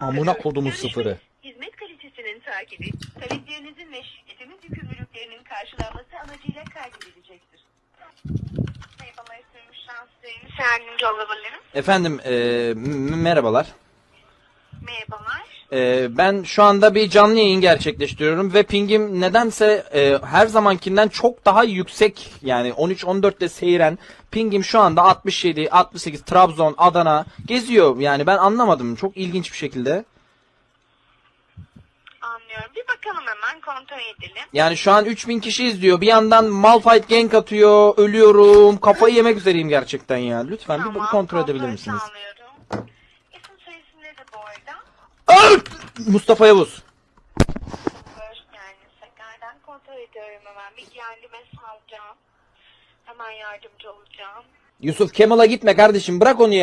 Amına kodumu sıfırı. Hizmet kalitesinin takibi, taleplerinizin ve şirketimizin yükümlülüklerinin karşılanması amacıyla kaydedilecektir. Merhabalar, sürmüş şanslarınız yardımcı olabilirim. Efendim e, merhabalar. Merhabalar. E, ben şu anda bir canlı yayın gerçekleştiriyorum ve pingim nedense e, her zamankinden çok daha yüksek. Yani 13-14'te seyren. Pingim şu anda 67, 68, Trabzon, Adana geziyor. Yani ben anlamadım. Çok ilginç bir şekilde. Anlıyorum. Bir bakalım hemen kontrol edelim. Yani şu an 3000 kişi izliyor. Bir yandan Malphite gank atıyor. Ölüyorum. Kafayı yemek üzereyim gerçekten ya. Lütfen bir, kontrol edebilir misiniz? sağlıyorum. Nedir bu arada? Ay! Mustafa Yavuz. Hoş geldiniz. Tekrardan kontrol ediyorum hemen. Bir yerli mesaj alacağım. Hemen yardımcı olacağım. Yusuf Kemal'a gitme kardeşim. Bırak onu ya.